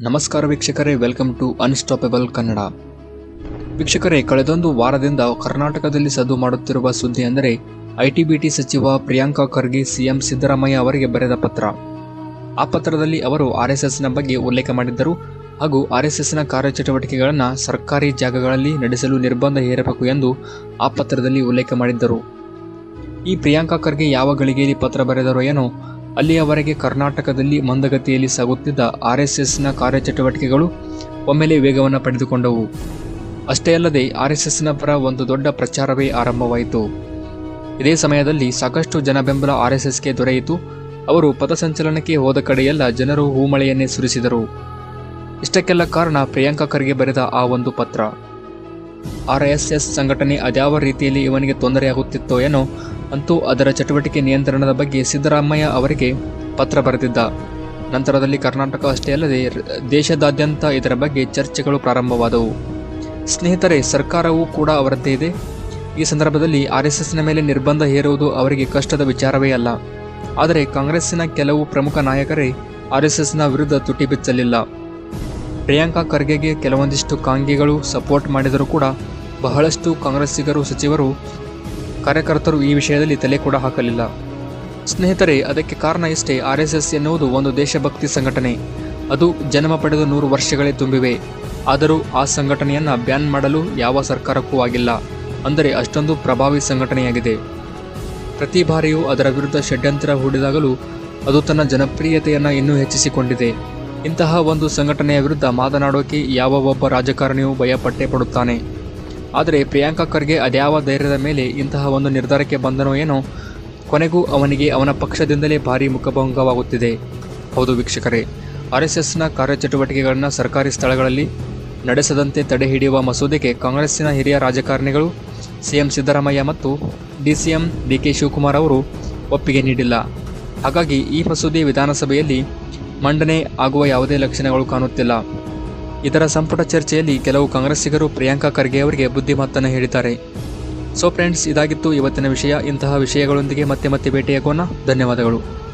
ನಮಸ್ಕಾರ ವೀಕ್ಷಕರೇ welcome to unstoppable Kannada. ವೀಕ್ಷಕರೇ, ಕಳೆದೊಂದು ವಾರದಿಂದ ಕರ್ನಾಟಕದಲ್ಲಿ ಸದ್ದು ಮಾಡುತ್ತಿರುವ ಸುದ್ದಿ ಅಂದರೆ ಐಟಿಬಿಟಿ ಸಚಿವ ಪ್ರಿಯಾಂಕಾ ಖರ್ಗೆ, ಸಿಎಂ ಸಿದ್ದರಾಮಯ್ಯ ಅವರಿಗೆ ಬರೆದ ಪತ್ರ. ಆ ಪತ್ರದಲ್ಲಿ ಅವರು ಆರ್ಎಸ್ಎಸ್ನ ಬಗ್ಗೆ ಉಲ್ಲೇಖ ಮಾಡಿದ್ದರು ಹಾಗೂ ಆರ್ಎಸ್ಎಸ್ನ ಕಾರ್ಯಚಟುವಟಿಕೆಗಳನ್ನು ಸರ್ಕಾರಿ ಜಾಗಗಳಲ್ಲಿ ನಡೆಸಲು ನಿರ್ಬಂಧ ಹೇರಬೇಕು ಎಂದು ಆ ಪತ್ರದಲ್ಲಿ ಉಲ್ಲೇಖ ಮಾಡಿದ್ದರು. ಈ ಪ್ರಿಯಾಂಕಾ ಖರ್ಗೆ ಯಾವ ಗಳಿಗೆಯಲ್ಲಿ ಪತ್ರ ಬರೆದರೋ ಏನೋ ಅಲ್ಲಿಯವರೆಗೆ ಕರ್ನಾಟಕದಲ್ಲಿ ಮಂದಗತಿಯಲ್ಲಿ ಸಾಗುತ್ತಿದ್ದ ಆರ್ಎಸ್ಎಸ್ನ ಕಾರ್ಯಚಟುವಟಿಕೆಗಳು ಒಮ್ಮೆಲೆ ವೇಗವನ್ನು ಪಡೆದುಕೊಂಡವು. ಅಷ್ಟೇ ಅಲ್ಲದೆ ಆರ್ಎಸ್ಎಸ್ನ ಪರ ಒಂದು ದೊಡ್ಡ ಪ್ರಚಾರವೇ ಆರಂಭವಾಯಿತು. ಇದೇ ಸಮಯದಲ್ಲಿ ಸಾಕಷ್ಟು ಜನ ಜನಬೆಂಬಲ ಆರ್ಎಸ್ಎಸ್ಗೆ ದೊರೆಯಿತು. ಅವರು ಪಥಸಂಚಲನಕ್ಕೆ ಹೋದ ಕಡೆಯೆಲ್ಲ ಜನರು ಹೂಮಳೆಯನ್ನೇ ಸುರಿಸಿದರು. ಇಷ್ಟಕ್ಕೆಲ್ಲ ಕಾರಣ ಪ್ರಿಯಾಂಕಾ ಖರ್ಗೆ ಬರೆದ ಆ ಒಂದು ಪತ್ರ. ಆರ್ಎಸ್ಎಸ್ ಸಂಘಟನೆ ಅದ್ಯಾವ ರೀತಿಯಲ್ಲಿ ಇವನಿಗೆ ತೊಂದರೆಯಾಗುತ್ತಿತ್ತೋ ಏನೋ ಅಂತೂ ಅದರ ಚಟುವಟಿಕೆ ನಿಯಂತ್ರಣದ ಬಗ್ಗೆ ಸಿದ್ದರಾಮಯ್ಯ ಅವರಿಗೆ ಪತ್ರ ಬರೆದಿದ್ದ. ನಂತರದಲ್ಲಿ ಕರ್ನಾಟಕ ಅಷ್ಟೇ ಅಲ್ಲದೆ ದೇಶದಾದ್ಯಂತ ಇದರ ಬಗ್ಗೆ ಚರ್ಚೆಗಳು ಪ್ರಾರಂಭವಾದವು. ಸ್ನೇಹಿತರೆ, ಸರ್ಕಾರವೂ ಕೂಡ ಅವರದ್ದೇ ಇದೆ. ಈ ಸಂದರ್ಭದಲ್ಲಿ ಆರ್ಎಸ್ಎಸ್ನ ಮೇಲೆ ನಿರ್ಬಂಧ ಹೇರುವುದು ಅವರಿಗೆ ಕಷ್ಟದ ವಿಚಾರವೇ ಅಲ್ಲ. ಆದರೆ ಕಾಂಗ್ರೆಸ್ಸಿನ ಕೆಲವು ಪ್ರಮುಖ ನಾಯಕರೇ ಆರ್ಎಸ್ಎಸ್ನ ವಿರುದ್ಧ ತುಟಿ ಬಿಚ್ಚಲಿಲ್ಲ. ಪ್ರಿಯಾಂಕಾ ಖರ್ಗೆಗೆ ಕೆಲವೊಂದಿಷ್ಟು ಕಾಂಗಿಗಳು ಸಪೋರ್ಟ್ ಮಾಡಿದರೂ ಕೂಡ ಬಹಳಷ್ಟು ಕಾಂಗ್ರೆಸ್ಸಿಗರು, ಸಚಿವರು ಕಾರ್ಯಕರ್ತರು ಈ ವಿಷಯದಲ್ಲಿ ತಲೆ ಕೂಡ ಹಾಕಲಿಲ್ಲ. ಸ್ನೇಹಿತರೆ, ಅದಕ್ಕೆ ಕಾರಣ ಇಷ್ಟೇ ಆರ್ ಎಸ್ ಎಸ್ ಎನ್ನುವುದು ಒಂದು ದೇಶಭಕ್ತಿ ಸಂಘಟನೆ. ಅದು ಜನ್ಮ ಪಡೆದ ನೂರು ವರ್ಷಗಳೇ ತುಂಬಿವೆ. ಆದರೂ ಆ ಸಂಘಟನೆಯನ್ನು ಬ್ಯಾನ್ ಮಾಡಲು ಯಾವ ಸರ್ಕಾರಕ್ಕೂ ಆಗಿಲ್ಲ. ಅಂದರೆ ಅಷ್ಟೊಂದು ಪ್ರಭಾವಿ ಸಂಘಟನೆಯಾಗಿದೆ. ಪ್ರತಿ ಬಾರಿಯೂ ಅದರ ವಿರುದ್ಧ ಷಡ್ಯಂತ್ರ ಹೂಡಿದಾಗಲೂ ಅದು ತನ್ನ ಜನಪ್ರಿಯತೆಯನ್ನು ಇನ್ನೂ ಹೆಚ್ಚಿಸಿಕೊಂಡಿದೆ. ಇಂತಹ ಒಂದು ಸಂಘಟನೆಯ ವಿರುದ್ಧ ಮಾತನಾಡೋಕೆ ಯಾವ ಒಬ್ಬ ರಾಜಕಾರಣಿಯೂ ಭಯಪಟ್ಟೆ ಪಡುತ್ತಾನೆ. ಆದರೆ ಪ್ರಿಯಾಂಕಾ ಖರ್ಗೆ ಅದ್ಯಾವ ಧೈರ್ಯದ ಮೇಲೆ ಇಂತಹ ಒಂದು ನಿರ್ಧಾರಕ್ಕೆ ಬಂದನೋ ಏನೋ, ಕೊನೆಗೂ ಅವನಿಗೆ ಅವನ ಪಕ್ಷದಿಂದಲೇ ಭಾರಿ ಮುಖಭಂಗವಾಗುತ್ತಿದೆ. ಹೌದು ವೀಕ್ಷಕರೇ, ಆರ್ ಎಸ್ ಎಸ್ನ ಕಾರ್ಯಚಟುವಟಿಕೆಗಳನ್ನು ಸರ್ಕಾರಿ ಸ್ಥಳಗಳಲ್ಲಿ ನಡೆಸದಂತೆ ತಡೆ ಹಿಡಿಯುವ ಮಸೂದೆಗೆ ಕಾಂಗ್ರೆಸ್ಸಿನ ಹಿರಿಯ ರಾಜಕಾರಣಿಗಳು ಸಿಎಂ ಸಿದ್ದರಾಮಯ್ಯ ಮತ್ತು ಡಿಸಿಎಂ ಡಿ ಕೆ ಶಿವಕುಮಾರ್ ಅವರು ಒಪ್ಪಿಗೆ ನೀಡಿಲ್ಲ. ಹಾಗಾಗಿ ಈ ಮಸೂದೆ ವಿಧಾನಸಭೆಯಲ್ಲಿ ಮಂಡನೆ ಆಗುವ ಯಾವುದೇ ಲಕ್ಷಣಗಳು ಕಾಣುತ್ತಿಲ್ಲ. ಇದರ ಸಂಪುಟ ಚರ್ಚೆಯಲ್ಲಿ ಕೆಲವು ಕಾಂಗ್ರೆಸ್ಸಿಗರು ಪ್ರಿಯಾಂಕಾ ಖರ್ಗೆ ಅವರಿಗೆ ಬುದ್ಧಿಮಾತನ್ನು ಹೇಳಿದ್ದಾರೆ. ಸೊ ಫ್ರೆಂಡ್ಸ್ ಇದಾಗಿತ್ತು ಇವತ್ತಿನ ವಿಷಯ. ಇಂತಹ ವಿಷಯಗಳೊಂದಿಗೆ ಮತ್ತೆ ಮತ್ತೆ ಭೇಟಿಯಾಗೋಣ. ಧನ್ಯವಾದಗಳು.